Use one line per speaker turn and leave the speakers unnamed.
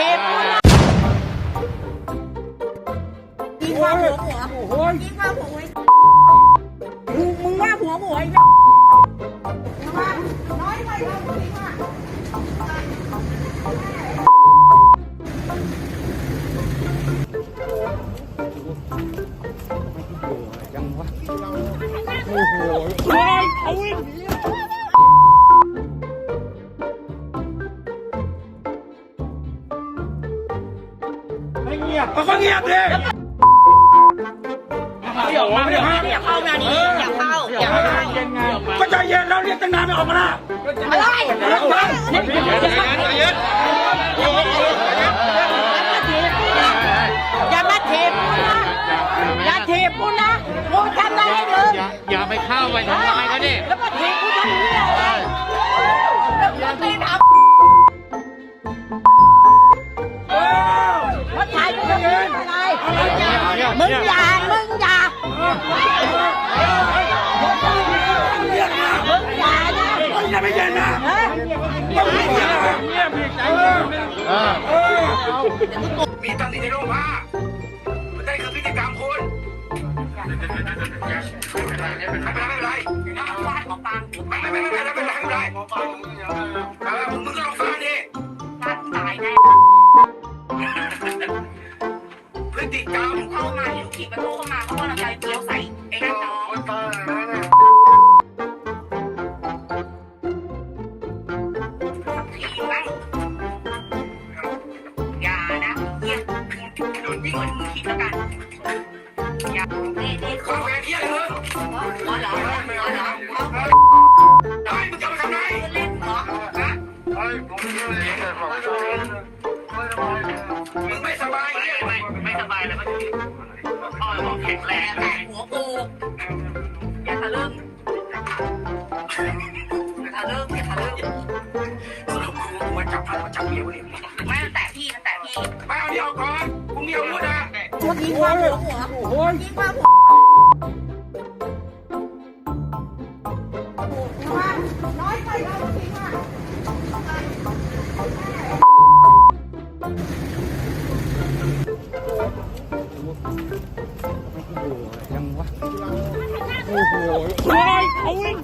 ถีบกูนะยิงว่าหัวหัว
โอ้ย
ยิงว่าหัวมึงมึงว่าหัวหัวไอ้น้อยไปเราจริงอะ
ยังวะโอ้โหโอ้ยเอาวิ่ง ไม่เงียบก็เงียบดิ
อย่าเข้ามานี่อย่าเข้าอย่าเข้า
ก็ใจเย็นแล้วเรียกตั้งนานไม่ออกมาละ
อะไร มึง
อย่า
มึง
อ
ย่า
เรียกนะ
มึงอย่านะ
ต้องอย่าไปเย็นนะ
ฮะ
ต้องเงียบนะเงียบใจเย็น
เออ
เออ
มีตังค์ที่ในโรงผ้ามันได้คือพฤติกรรมคุณไม่เป็นไรไม่เป็นไรไม่เป็นไรไม่ไม่ไม่ไม่ไม่เป็นไรไม่เป็นไรเออมึงก็ลองฟังดิพฤ ติกรรม
เข้ามาอยู่ขี่ประตูเข้ามาเขาก็ระบายเกี๊ยวใส่ไอ้นั่นน้องสักทีมั้งอย่านะเงียโดนยิ่งกว่าที่มึงคิดแล้วกันอย่านี่นี่
ข้าแฟนเที่ยงเลย
อ๋อเหรออ๋อเหรอเขา
ได้มึงจะมาทำไม
เล่นเหรอฮะ
มึงไม่สบาย
ไม่ไม่ไม่ สบายแล้วมันพ่อบอกแข็งแรงแต่หัวกูอย่าทะลึ่งอย่าทะลึ่งอย่าทะลึ่ง
สรุปกูมาจับพันมาจับเมียกูเนี่ย
ไม่ตั้งแต่พี่ตั้งแต่พี่
ไปเอาเดียวก่อนพรุ่งนี้เอาวุธนะ
ยิงว่าหัวหัว
โอ้ย
ยิงว่าหัว โอ้โ
หยังวะโอ้โหเอา
วิ่